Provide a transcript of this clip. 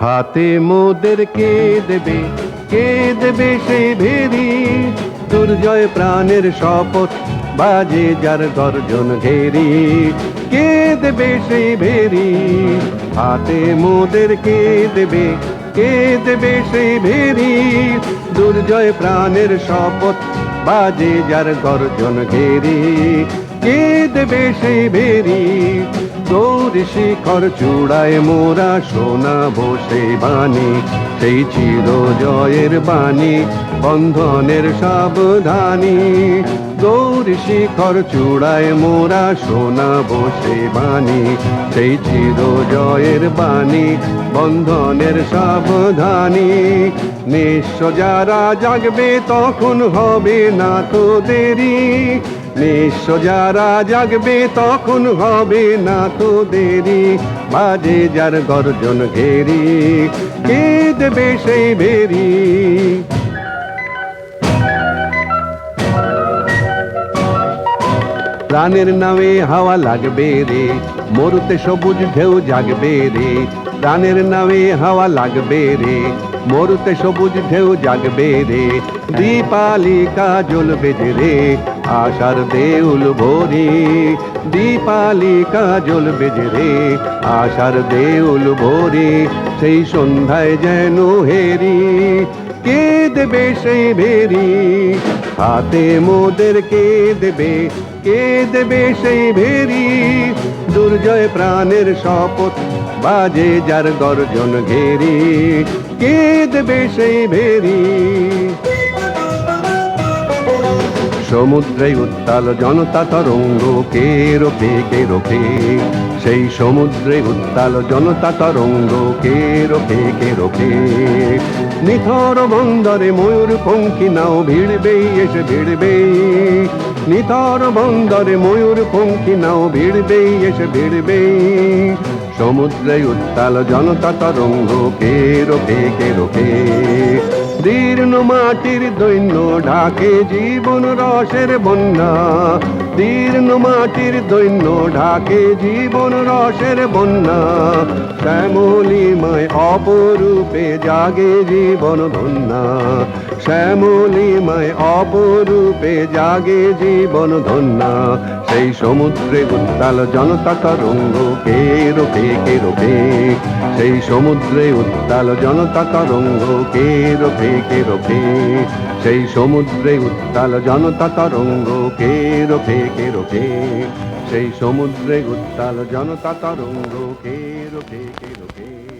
হাতে মোদের কে দেবে? কে দেবে সেই ভেরি দুর্জয় প্রাণের শপথ বাজে যার গর্জন ঘেরি। কে দেবে সেই ভেরি হাতে মোদের কে দেবে? কে দেবে সেই ভেরি দুর্জয় প্রাণের শপথ বাজে যার গর্জন ঘেরি। কে দেবে সেই ভেরি গৌরী শিখর চূড়ায় মোরা সোনা বসে বাণী। সেই চির জয়ের বাণী, বন্ধনের সাবধানী। গৌরী শিখর চূড়ায় মোরা সোনা বসে বাণী। সেই চির জয়ের বাণী, বন্ধনের সাবধানী। নিঃস্ব যারা জাগবে তখন হবে না তো দেরি। নিঃস্ব যারা জাগবে তখন হবে না তো দেরি। বাজে যার গর্জন ঘেরি কে দেবে সেই ভেরি প্রাণের নামে হাওয়া লাগবে রে, মরুতে সবুজ ঢেউ জাগবে রে। প্রাণের নামে হাওয়া লাগবে রে, মরুতে সবুজ ঢেউ জাগবে রে। দীপালিকা জ্বলবে যে রে, আশার দেউল ভরি। জ্বলবে যে রে, আশার দেউল ভরি। সেই সন্ধ্যায় যেন হেরি, কে দেবে সেই ভেরি? হাতে মোদের কে দেবে কে দেবে সেই ভেরি? দুর্জয় প্রাণের শপথ বাজে যার গর্জন ঘেরি। কে দেবে সেই ভেরি? সমুদ্রে উত্তাল জনতা তরঙ্গ কে রোখে কে রোখে? সেই সমুদ্রে উত্তাল জনতা তরঙ্গ কে রোখে কে রোখে? নিথর বন্দরে ময়ূর পঙ্খী নাও ভিড়বেই, এসে ভিড়বেই। নিথর বন্দরে ময়ূর পঙ্কি নাও ভিড়বে এসে ভিড়বেই। সমুদ্রে উত্তাল জনতা তরঙ্গ, কে রোখে কে রোখে? দীর্ণ মাটির দৈন্য ঢাকে জীবন রসের বন্যা। দীর্ণ মাটির দৈন্য ঢাকে জীবন রসের বন্যা। শ্যামলিমায় অপরূপে জাগে জীবন ধন্যা। শ্যামলিমায় অপরূপে জাগে জীবন ধন্যা। সেই সমুদ্রে উত্তাল জনতা তরঙ্গ, কে রোখে কে রোখে সেই সমুদ্রে উত্তাল জনতা তরঙ্গ, কে রোখে কে রোখে সেই সমুদ্রে উত্তাল জনতা তরঙ্গ, কে রোখে কে রোখে সেই সমুদ্রে উত্তাল জনতা তরঙ্গ কে রোখে কে রোখে